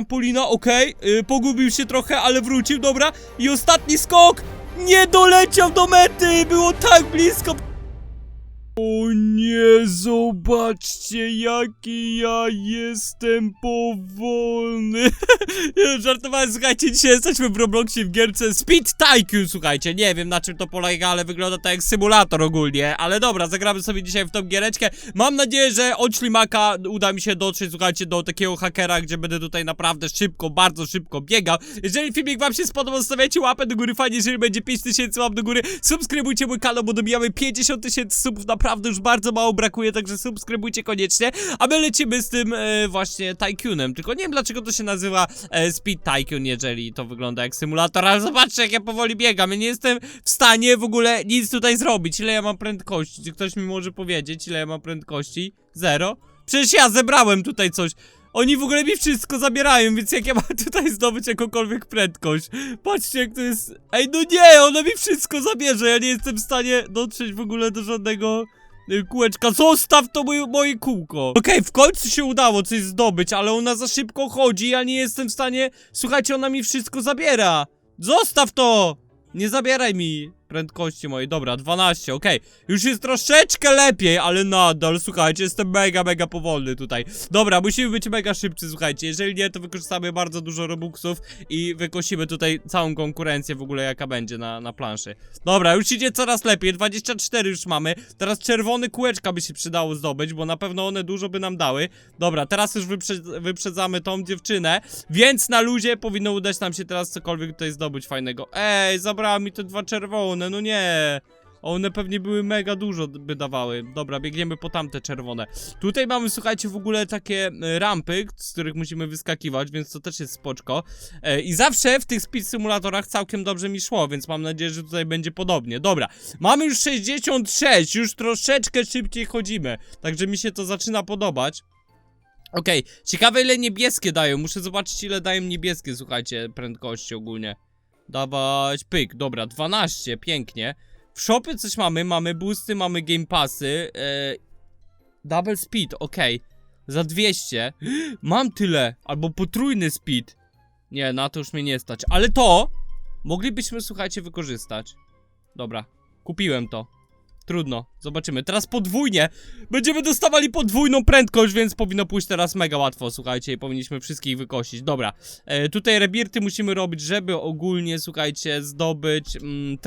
Trampolina, okej, y, pogubił się trochę, ale wrócił, dobra. I ostatni skok! Nie doleciał do mety! Było tak blisko! O nie, zobaczcie jaki ja jestem powolny. Żartowałem, słuchajcie, dzisiaj jesteśmy w Robloxie w gierce Speed Tycoon, słuchajcie. Nie wiem na czym to polega, ale wygląda to jak symulator ogólnie. Ale dobra, zagramy sobie dzisiaj w tą giereczkę. Mam nadzieję, że od ślimaka uda mi się dotrzeć, słuchajcie, do takiego hakera, gdzie będę tutaj naprawdę szybko, bardzo szybko biegał. Jeżeli filmik wam się spodobał, stawiajcie łapę do góry, fajnie, jeżeli będzie 5000 łap do góry. Subskrybujcie mój kanał, bo dobijamy 50 tysięcy subów, naprawdę już bardzo mało brakuje, także subskrybujcie koniecznie. A my lecimy z tym e, właśnie Tycoonem, tylko nie wiem dlaczego to się nazywa e, Speed Tycoon, jeżeli to wygląda jak symulator, ale zobaczcie jak ja powoli biegam, ja nie jestem w stanie w ogóle nic tutaj zrobić. Ile ja mam prędkości? Czy ktoś mi może powiedzieć, ile ja mam prędkości? Zero? Przecież ja zebrałem tutaj coś. Oni w ogóle mi wszystko zabierają, więc jak ja mam tutaj zdobyć jakąkolwiek prędkość? Patrzcie jak to jest... Ej, no nie, ona mi wszystko zabierze, ja nie jestem w stanie dotrzeć w ogóle do żadnego kółeczka. Zostaw to moje, moje kółko. Okej, w końcu się udało coś zdobyć, ale ona za szybko chodzi, ja nie jestem w stanie... Słuchajcie, ona mi wszystko zabiera. Zostaw to! Nie zabieraj mi prędkości mojej. Dobra, 12, okej. Już jest troszeczkę lepiej, ale nadal, słuchajcie, jestem mega, mega powolny tutaj. Dobra, musimy być mega szybcy, słuchajcie. Jeżeli nie, to wykorzystamy bardzo dużo robuxów i wykosimy tutaj całą konkurencję w ogóle, jaka będzie na, na planszy. Dobra, już idzie coraz lepiej. 24 już mamy. Teraz czerwone kółeczka by się przydało zdobyć, bo na pewno one dużo by nam dały. Dobra, teraz już wyprze wyprzedzamy tą dziewczynę, więc na luzie powinno udać nam się teraz cokolwiek tutaj zdobyć fajnego. Ej, zabrała mi te dwa czerwone, no nie. One pewnie były mega dużo by dawały. Dobra, biegniemy po tamte czerwone. Tutaj mamy, słuchajcie, w ogóle takie e, rampy, z których musimy wyskakiwać, więc to też jest spoczko. E, I zawsze w tych speed symulatorach całkiem dobrze mi szło, więc mam nadzieję, że tutaj będzie podobnie. Dobra, mamy już 66, już troszeczkę szybciej chodzimy, także mi się to zaczyna podobać. Okej, ciekawe ile niebieskie dają, muszę zobaczyć ile dają niebieskie, słuchajcie, prędkości ogólnie. Dawać, pyk, dobra, 12, pięknie. W shopie coś mamy, mamy boosty, mamy game passy, e, double speed, okej. Za 200. Mam tyle, albo potrójny speed. Nie, na to już mnie nie stać, ale to moglibyśmy, słuchajcie, wykorzystać. Dobra, kupiłem to. Trudno, zobaczymy. Teraz podwójnie. Będziemy dostawali podwójną prędkość, więc powinno pójść teraz mega łatwo, słuchajcie, i powinniśmy wszystkich wykosić. Dobra, e, tutaj rebirty musimy robić, żeby ogólnie, słuchajcie, zdobyć mm,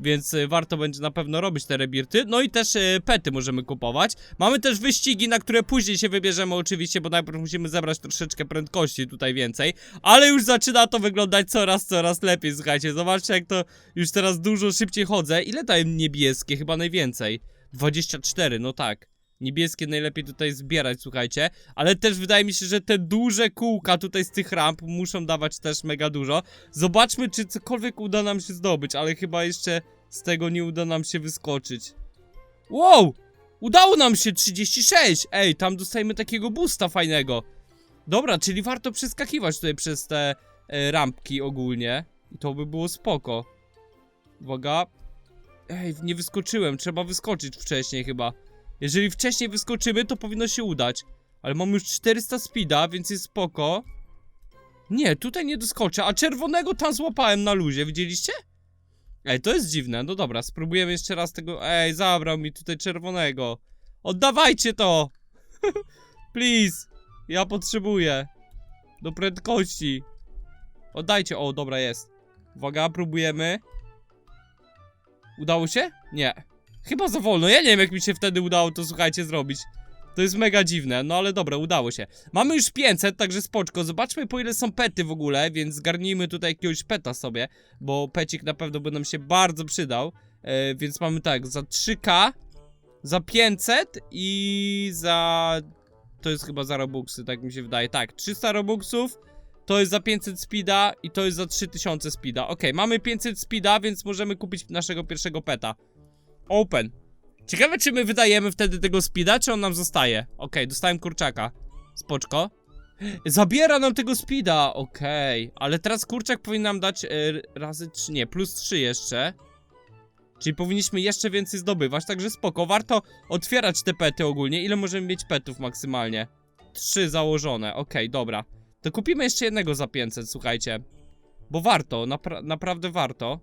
więc e, warto będzie na pewno robić te rebirty. No i też e, pety możemy kupować. Mamy też wyścigi, na które później się wybierzemy oczywiście, bo najpierw musimy zebrać troszeczkę prędkości tutaj więcej. Ale już zaczyna to wyglądać coraz, coraz lepiej, słuchajcie. Zobaczcie, jak to już teraz dużo szybciej chodzę. Ile dają niebieskie? Chyba najwięcej. 24, no tak. Niebieskie najlepiej tutaj zbierać, słuchajcie. Ale też wydaje mi się, że te duże kółka tutaj z tych ramp muszą dawać też mega dużo. Zobaczmy, czy cokolwiek uda nam się zdobyć, ale chyba jeszcze z tego nie uda nam się wyskoczyć. Wow! Udało nam się 36! Ej, tam dostajemy takiego boosta fajnego. Dobra, czyli warto przeskakiwać tutaj przez te e, rampki ogólnie. I to by było spoko. Uwaga. Ej, nie wyskoczyłem, trzeba wyskoczyć wcześniej chyba. Jeżeli wcześniej wyskoczymy, to powinno się udać. Ale mamy już 400 speeda, więc jest spoko. Nie, tutaj nie doskoczę, a czerwonego tam złapałem na luzie, widzieliście? Ej, to jest dziwne, no dobra, spróbujemy jeszcze raz tego... Ej, zabrał mi tutaj czerwonego. Oddawajcie to! Please, ja potrzebuję. Do prędkości. Oddajcie, o, dobra, jest. Uwaga, próbujemy. Udało się? Nie. Chyba za wolno, ja nie wiem jak mi się wtedy udało to, słuchajcie, zrobić. To jest mega dziwne, no ale dobra, udało się. Mamy już 500, także spoczko. Zobaczmy po ile są pety w ogóle, więc zgarnijmy tutaj jakiegoś peta sobie, bo pecik na pewno by nam się bardzo przydał. E, więc mamy tak, za 3k, za 500 i za... To jest chyba za robuxy, tak mi się wydaje. Tak, 300 robuxów, to jest za 500 speeda i to jest za 3000 speeda. Okej, mamy 500 speeda, więc możemy kupić naszego pierwszego peta. Open. Ciekawe, czy my wydajemy wtedy tego speeda, czy on nam zostaje. Okej, dostałem kurczaka. Spoczko. Zabiera nam tego speeda, okej. Ale teraz kurczak powinien nam dać e, razy 3, nie, plus 3 jeszcze. Czyli powinniśmy jeszcze więcej zdobywać, także spoko. Warto otwierać te pety ogólnie. Ile możemy mieć petów maksymalnie? 3 założone, okej, dobra. To kupimy jeszcze jednego za 500, słuchajcie. Bo warto, napra naprawdę warto.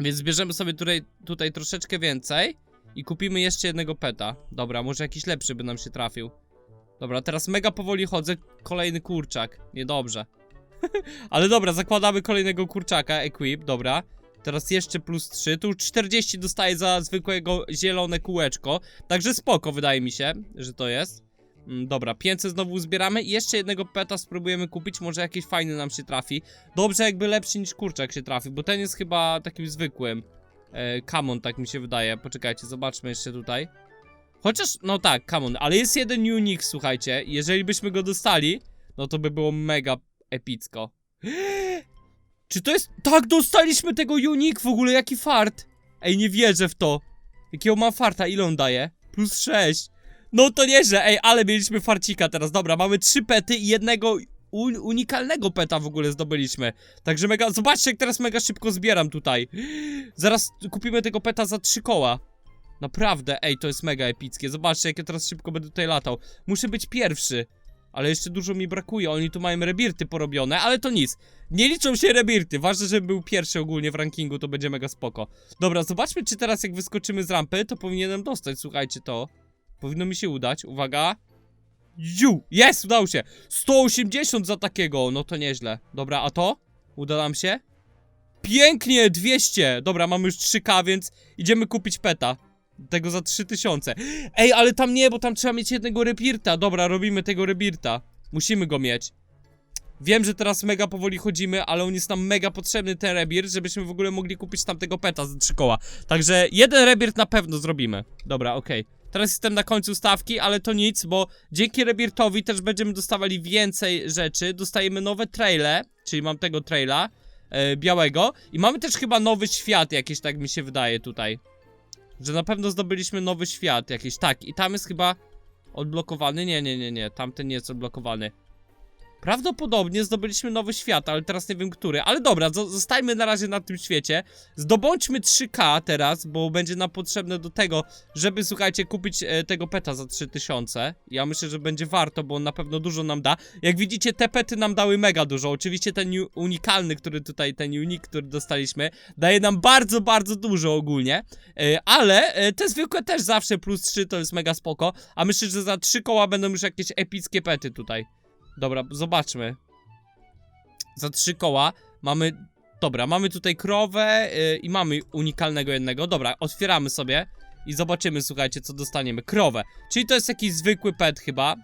Więc bierzemy sobie tutaj, tutaj troszeczkę więcej i kupimy jeszcze jednego peta. Dobra, może jakiś lepszy by nam się trafił. Dobra, teraz mega powoli chodzę. Kolejny kurczak. Niedobrze. Ale dobra, zakładamy kolejnego kurczaka. Equip, dobra. Teraz jeszcze plus 3. Tu już 40 dostaję za zwykłego zielone kółeczko. Także spoko, wydaje mi się, że to jest. Mm, Dobra, 500 znowu zbieramy i jeszcze jednego peta spróbujemy kupić, może jakiś fajny nam się trafi. Dobrze jakby lepszy niż kurczak się trafi, bo ten jest chyba takim zwykłym. E, Kamon, tak mi się wydaje. Poczekajcie, zobaczmy jeszcze tutaj. Chociaż, no tak, Kamon, ale jest jeden unique, słuchajcie. Jeżeli byśmy go dostali, no to by było mega epicko. Czy to jest... Tak, dostaliśmy tego unique w ogóle, jaki fart. Ej, nie wierzę w to. Jakiego mam farta, ile on daje? Plus 6. No to nieźle, ej, ale mieliśmy farcika teraz. Dobra, mamy trzy pety i jednego un unikalnego peta w ogóle zdobyliśmy. Także mega, zobaczcie jak teraz mega szybko zbieram tutaj. Zaraz kupimy tego peta za trzy koła. Naprawdę, ej, to jest mega epickie. Zobaczcie jak ja teraz szybko będę tutaj latał. Muszę być pierwszy. Ale jeszcze dużo mi brakuje, oni tu mają rebirty porobione, ale to nic. Nie liczą się rebirty, ważne, żebym był pierwszy ogólnie w rankingu, to będzie mega spoko. Dobra, zobaczmy, czy teraz jak wyskoczymy z rampy, to powinienem dostać, słuchajcie, to. Powinno mi się udać, uwaga. Ju, jest, udało się. 180 za takiego, no to nieźle. Dobra, a to? Uda nam się? Pięknie, 200. Dobra, mamy już 3k, więc idziemy kupić peta. Tego za 3000. Ej, ale tam nie, bo tam trzeba mieć jednego rebirta. Dobra, robimy tego rebirta. Musimy go mieć. Wiem, że teraz mega powoli chodzimy, ale on jest nam mega potrzebny, ten rebirt, żebyśmy w ogóle mogli kupić tamtego peta za trzy koła. Także jeden rebirt na pewno zrobimy. Dobra, okej. Teraz jestem na końcu stawki, ale to nic, bo dzięki rebirtowi też będziemy dostawali więcej rzeczy. Dostajemy nowe traile, czyli mam tego traila e, białego. I mamy też chyba nowy świat jakiś, tak mi się wydaje tutaj. Że na pewno zdobyliśmy nowy świat jakiś. Tak, i tam jest chyba odblokowany. Nie, nie, nie, nie. Tamten nie jest odblokowany. Prawdopodobnie zdobyliśmy nowy świat, ale teraz nie wiem który. Ale dobra, zo- zostajmy na razie na tym świecie. Zdobądźmy 3K teraz, bo będzie nam potrzebne do tego, żeby, słuchajcie, kupić e, tego peta za 3000. Ja myślę, że będzie warto, bo on na pewno dużo nam da. Jak widzicie, te pety nam dały mega dużo. Oczywiście ten unikalny, który tutaj, ten unik, który dostaliśmy, daje nam bardzo, bardzo dużo ogólnie. E, ale e, te zwykłe też zawsze plus 3 to jest mega spoko. A myślę, że za 3 koła będą już jakieś epickie pety tutaj. Dobra, zobaczmy. Za trzy koła mamy. Dobra, mamy tutaj krowę yy, i mamy unikalnego jednego. Dobra, otwieramy sobie i zobaczymy, słuchajcie, co dostaniemy. Krowę, czyli to jest jakiś zwykły pet chyba.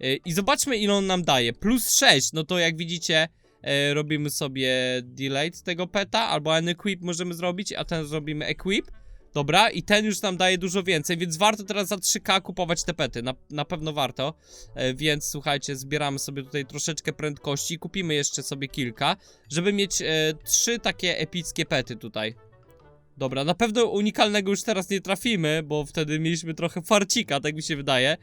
Yy, I zobaczmy, ile on nam daje. Plus 6, no to jak widzicie, yy, robimy sobie delete tego peta, albo unequip możemy zrobić, a ten zrobimy equip. Dobra, i ten już nam daje dużo więcej, więc warto teraz za 3k kupować te pety, na, na pewno warto. E, więc słuchajcie, zbieramy sobie tutaj troszeczkę prędkości, kupimy jeszcze sobie kilka, żeby mieć e, trzy takie epickie pety tutaj. Dobra, na pewno unikalnego już teraz nie trafimy, bo wtedy mieliśmy trochę farcika, tak mi się wydaje,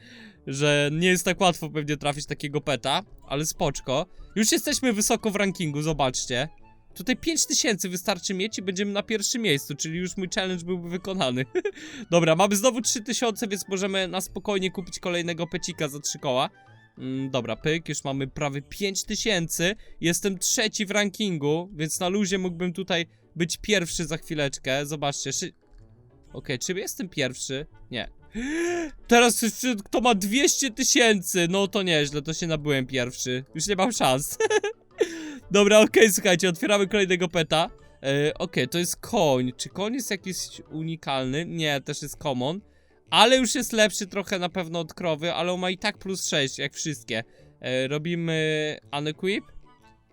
że nie jest tak łatwo pewnie trafić takiego peta, ale spoczko. Już jesteśmy wysoko w rankingu, zobaczcie. Tutaj 5000 wystarczy mieć i będziemy na pierwszym miejscu, czyli już mój challenge byłby wykonany. Dobra, mamy znowu 3000, więc możemy na spokojnie kupić kolejnego pecika za 3 koła. Mm, dobra, pyk, już mamy prawie 5000. Jestem trzeci w rankingu, więc na luzie mógłbym tutaj być pierwszy za chwileczkę. Zobaczcie, szy... Okej, czy jestem pierwszy? Nie. Teraz kto ma 200 tysięcy, no to nieźle, to się nabyłem pierwszy. Już nie mam szans. Dobra, okej, słuchajcie, otwieramy kolejnego peta. E, okej, to jest koń. Czy koń jest jakiś unikalny? Nie, też jest common. Ale już jest lepszy trochę na pewno od krowy, ale on ma i tak plus 6, jak wszystkie. E, robimy unequip.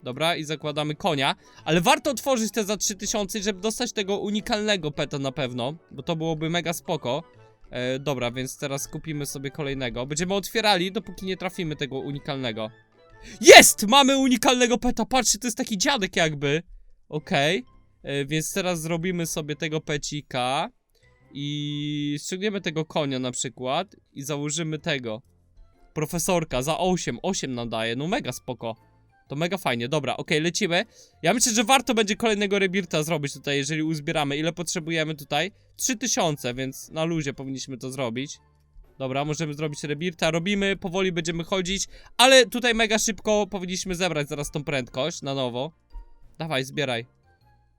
Dobra, i zakładamy konia. Ale warto otworzyć te za 3000, żeby dostać tego unikalnego peta na pewno, bo to byłoby mega spoko. E, dobra, więc teraz kupimy sobie kolejnego. Będziemy otwierali, dopóki nie trafimy tego unikalnego. Jest! Mamy unikalnego peta, patrzcie, to jest taki dziadek jakby. Okej, e, więc teraz zrobimy sobie tego pecika. I ściągniemy tego konia na przykład i założymy tego. Profesorka za 8, 8 nam daje, no mega spoko. To mega fajnie, dobra, okej, lecimy. Ja myślę, że warto będzie kolejnego rebirta zrobić tutaj, jeżeli uzbieramy. Ile potrzebujemy tutaj? 3000, więc na luzie powinniśmy to zrobić. Dobra, możemy zrobić rebirta, robimy, powoli będziemy chodzić, ale tutaj mega szybko powinniśmy zebrać zaraz tą prędkość na nowo. Dawaj, zbieraj.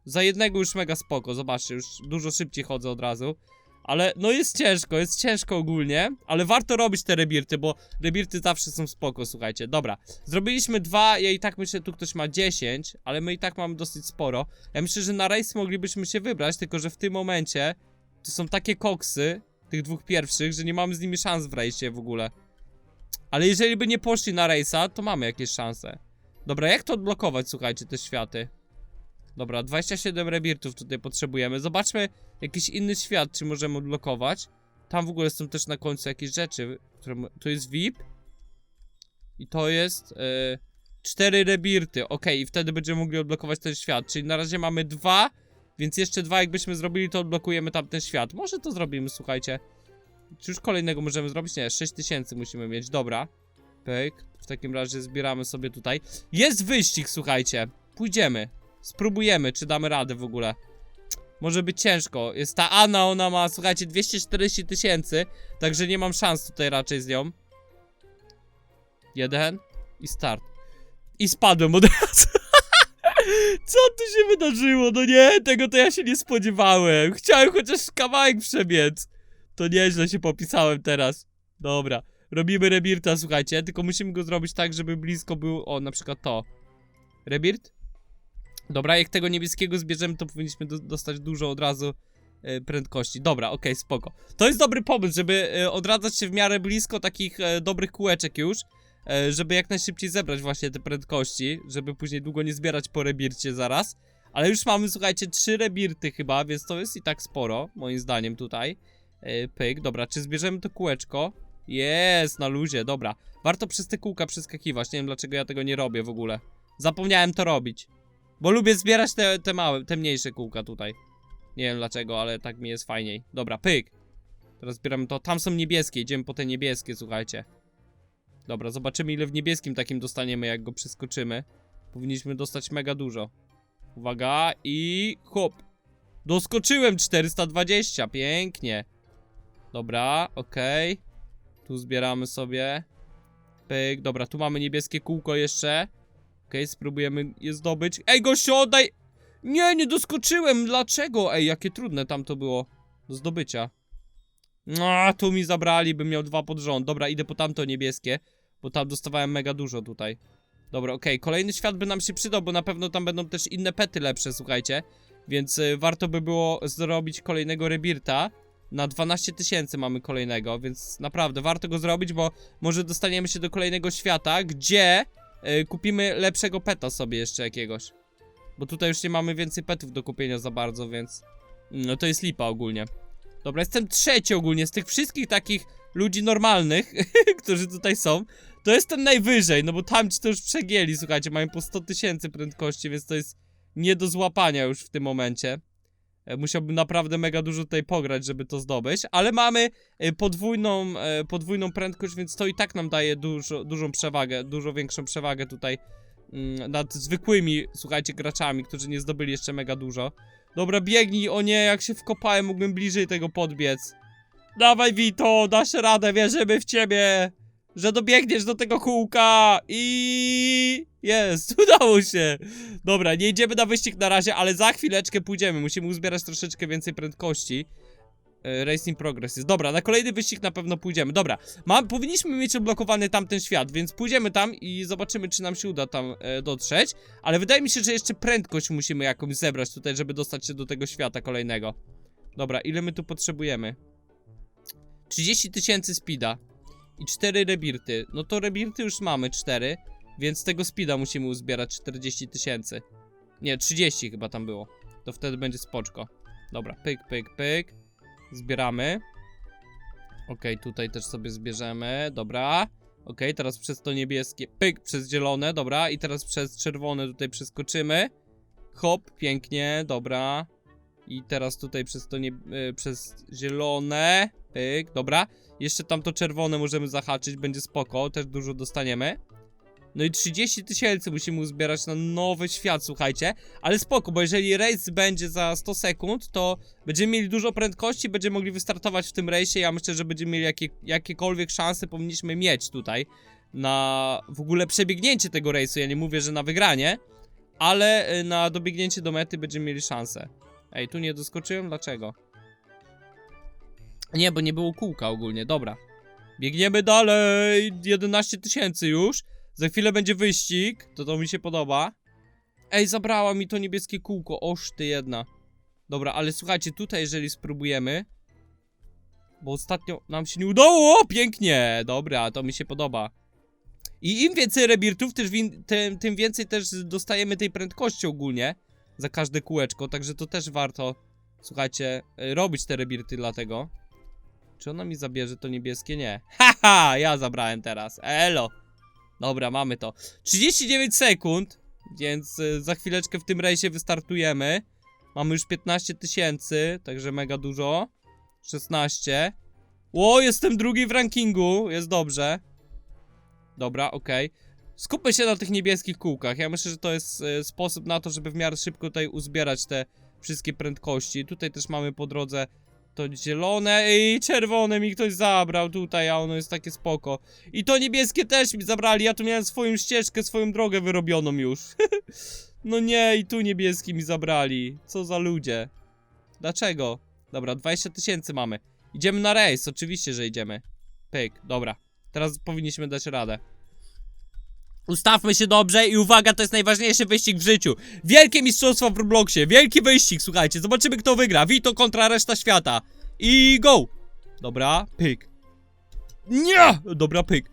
Za jednego już mega spoko, zobaczcie, już dużo szybciej chodzę od razu. Ale no jest ciężko, jest ciężko ogólnie, ale warto robić te rebirty, bo rebirty zawsze są spoko, słuchajcie. Dobra, zrobiliśmy dwa, ja i tak myślę, tu ktoś ma 10, ale my i tak mamy dosyć sporo. Ja myślę, że na rejs moglibyśmy się wybrać, tylko że w tym momencie to są takie koksy, tych dwóch pierwszych, że nie mamy z nimi szans w rejsie w ogóle. Ale jeżeli by nie poszli na rejsa, to mamy jakieś szanse. Dobra, jak to odblokować, słuchajcie, te światy? Dobra, 27 rebirtów tutaj potrzebujemy. Zobaczmy jakiś inny świat, czy możemy odblokować. Tam w ogóle są też na końcu jakieś rzeczy, które... To jest VIP. I to jest... Yy, cztery rebirty, ok, i wtedy będziemy mogli odblokować ten świat. Czyli na razie mamy dwa, więc jeszcze dwa jakbyśmy zrobili, to odblokujemy tamten świat. Może to zrobimy, słuchajcie. Czy już kolejnego możemy zrobić? Nie, 6000 musimy mieć, dobra. Pyk, w takim razie zbieramy sobie tutaj. Jest wyścig, słuchajcie. Pójdziemy. Spróbujemy, czy damy radę w ogóle. Może być ciężko. Jest ta Anna, ona ma, słuchajcie, 240 tysięcy, także nie mam szans tutaj raczej z nią. Jeden i start. I spadłem od razu. Co tu się wydarzyło? No nie, tego to ja się nie spodziewałem. Chciałem chociaż kawałek przebiec. To nieźle się popisałem teraz. Dobra. Robimy rebirta, słuchajcie, tylko musimy go zrobić tak, żeby blisko był, o, na przykład to. Rebirt? Dobra, jak tego niebieskiego zbierzemy, to powinniśmy do dostać dużo od razu e, prędkości. Dobra, okej, spoko. To jest dobry pomysł, żeby e, odradzać się w miarę blisko takich e, dobrych kółeczek już, żeby jak najszybciej zebrać właśnie te prędkości, żeby później długo nie zbierać po rebircie zaraz. Ale już mamy, słuchajcie, trzy rebirty chyba, więc to jest i tak sporo, moim zdaniem tutaj. E, pyk, dobra, czy zbierzemy to kółeczko? Jest, na luzie, dobra. Warto przez te kółka przeskakiwać, nie wiem dlaczego ja tego nie robię w ogóle. Zapomniałem to robić. Bo lubię zbierać te, te małe, te mniejsze kółka tutaj. Nie wiem dlaczego, ale tak mi jest fajniej. Dobra, pyk. Teraz zbieramy to. Tam są niebieskie, idziemy po te niebieskie, słuchajcie. Dobra, zobaczymy ile w niebieskim takim dostaniemy, jak go przeskoczymy. Powinniśmy dostać mega dużo. Uwaga i hop. Doskoczyłem 420, pięknie. Dobra, okej. Tu zbieramy sobie. Pyk, dobra, tu mamy niebieskie kółko jeszcze. Okej, spróbujemy je zdobyć. Ej, gościu, oddaj! Nie, nie doskoczyłem, dlaczego? Ej, jakie trudne tam to było do zdobycia. No, tu mi zabrali, bym miał dwa pod rząd. Dobra, idę po tamto niebieskie, bo tam dostawałem mega dużo tutaj. Dobra, okej, kolejny świat by nam się przydał, bo na pewno tam będą też inne pety lepsze, słuchajcie. Więc y, warto by było zrobić kolejnego rebirta. Na 12 tysięcy mamy kolejnego, więc naprawdę warto go zrobić, bo może dostaniemy się do kolejnego świata, gdzie y, kupimy lepszego peta sobie jeszcze jakiegoś. Bo tutaj już nie mamy więcej petów do kupienia za bardzo, więc no to jest lipa ogólnie. Dobra, jestem trzeci ogólnie z tych wszystkich takich ludzi normalnych, którzy tutaj są. To jestem najwyżej, no bo tamci to już przegięli, słuchajcie, mają po 100 tysięcy prędkości, więc to jest nie do złapania już w tym momencie. E, Musiałbym naprawdę mega dużo tutaj pograć, żeby to zdobyć, ale mamy e, podwójną, e, podwójną prędkość, więc to i tak nam daje dużo, dużą przewagę, dużo większą przewagę tutaj mm, nad zwykłymi, słuchajcie, graczami, którzy nie zdobyli jeszcze mega dużo. Dobra, biegnij, o nie, jak się wkopałem, mógłbym bliżej tego podbiec. Dawaj, Vito, dasz radę, wierzymy w ciebie, że dobiegniesz do tego kółka i... Jest, udało się. Dobra, nie idziemy na wyścig na razie, ale za chwileczkę pójdziemy. Musimy uzbierać troszeczkę więcej prędkości. E, Racing Progress jest. Dobra, na kolejny wyścig na pewno pójdziemy. Dobra, mam, powinniśmy mieć odblokowany tamten świat, więc pójdziemy tam i zobaczymy, czy nam się uda tam e, dotrzeć. Ale wydaje mi się, że jeszcze prędkość musimy jakąś zebrać tutaj, żeby dostać się do tego świata kolejnego. Dobra, ile my tu potrzebujemy? 30 tysięcy speeda i 4 rebirty. No to rebirty już mamy 4, więc tego speeda musimy uzbierać 40 tysięcy. Nie, 30 chyba tam było. To wtedy będzie spoczko. Dobra, pyk, pyk, pyk. Zbieramy. Okej, tutaj też sobie zbierzemy. Dobra. Okej, teraz przez to niebieskie. Pyk, przez zielone, dobra. I teraz przez czerwone tutaj przeskoczymy. Hop, pięknie, dobra. I teraz tutaj przez to nie... y, przez zielone. Pyk, dobra. Jeszcze tam to czerwone możemy zahaczyć, będzie spoko, też dużo dostaniemy. No i 30 tysięcy musimy uzbierać na nowy świat, słuchajcie. Ale spoko, bo jeżeli race będzie za 100 sekund, to będziemy mieli dużo prędkości, będziemy mogli wystartować w tym rejsie. Ja myślę, że będziemy mieli jakie, jakiekolwiek szanse powinniśmy mieć tutaj na w ogóle przebiegnięcie tego rejsu. Ja nie mówię, że na wygranie, ale y, na dobiegnięcie do mety będziemy mieli szansę. Ej, tu nie doskoczyłem? Dlaczego? Nie, bo nie było kółka ogólnie, dobra. Biegniemy dalej, 11 tysięcy już. Za chwilę będzie wyścig, to to mi się podoba. Ej, zabrała mi to niebieskie kółko, oż ty jedna. Dobra, ale słuchajcie, tutaj jeżeli spróbujemy... Bo ostatnio nam się nie udało, pięknie, dobra, to mi się podoba. I im więcej rebirtów, tym, tym więcej też dostajemy tej prędkości ogólnie. Za każde kółeczko, także to też warto, słuchajcie, y, robić te rebirty dlatego. Czy ona mi zabierze to niebieskie? Nie. Haha, ja zabrałem teraz. Elo. Dobra, mamy to. 39 sekund, więc y, za chwileczkę w tym rejsie wystartujemy. Mamy już 15 tysięcy, także mega dużo. 16. Ło, jestem drugi w rankingu, jest dobrze. Dobra, okej. Skupmy się na tych niebieskich kółkach. Ja myślę, że to jest y, sposób na to, żeby w miarę szybko tutaj uzbierać te wszystkie prędkości. Tutaj też mamy po drodze to zielone i czerwone mi ktoś zabrał tutaj, a ono jest takie spoko. I to niebieskie też mi zabrali, ja tu miałem swoją ścieżkę, swoją drogę wyrobioną już. no nie, i tu niebieski mi zabrali. Co za ludzie. Dlaczego? Dobra, 20 tysięcy mamy. Idziemy na rejs, oczywiście, że idziemy. Pyk, dobra. Teraz powinniśmy dać radę. Ustawmy się dobrze i uwaga, to jest najważniejszy wyścig w życiu. Wielkie mistrzostwo w Robloxie, wielki wyścig, słuchajcie, zobaczymy kto wygra. Vito kontra reszta świata. I go! Dobra, pyk. Nie! Dobra, pyk.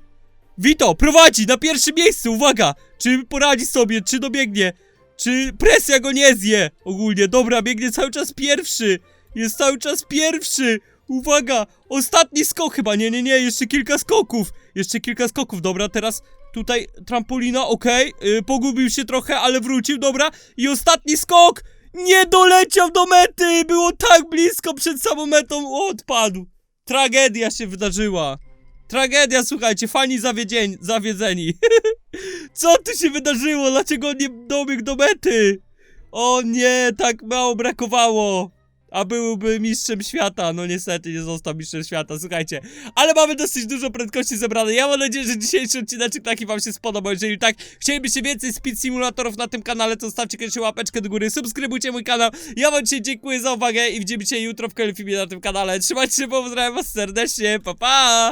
Vito prowadzi na pierwszym miejscu, uwaga! Czy poradzi sobie, czy dobiegnie? Czy presja go nie zje? Ogólnie, dobra, biegnie cały czas pierwszy. Jest cały czas pierwszy. Uwaga, ostatni skok chyba, nie, nie, nie, jeszcze kilka skoków. Jeszcze kilka skoków, dobra, teraz Tutaj trampolina, okej. Yy, pogubił się trochę, ale wrócił, dobra. I ostatni skok! Nie doleciał do mety! Było tak blisko przed samą metą. Odpadł. Tragedia się wydarzyła. Tragedia, słuchajcie, fani zawiedzieni, zawiedzeni. Co tu się wydarzyło? Dlaczego nie dobiegł do mety? O nie, tak mało brakowało. A byłby mistrzem świata. No niestety nie został mistrzem świata, słuchajcie. Ale mamy dosyć dużo prędkości zebrane. Ja mam nadzieję, że dzisiejszy odcineczek taki wam się spodobał. Jeżeli tak, chcielibyście więcej speed simulatorów na tym kanale, to stawcie koniecznie łapeczkę do góry, subskrybujcie mój kanał. Ja wam dzisiaj dziękuję za uwagę i widzimy się jutro w kolejnym filmie na tym kanale. Trzymajcie się, pozdrawiam was serdecznie, pa pa!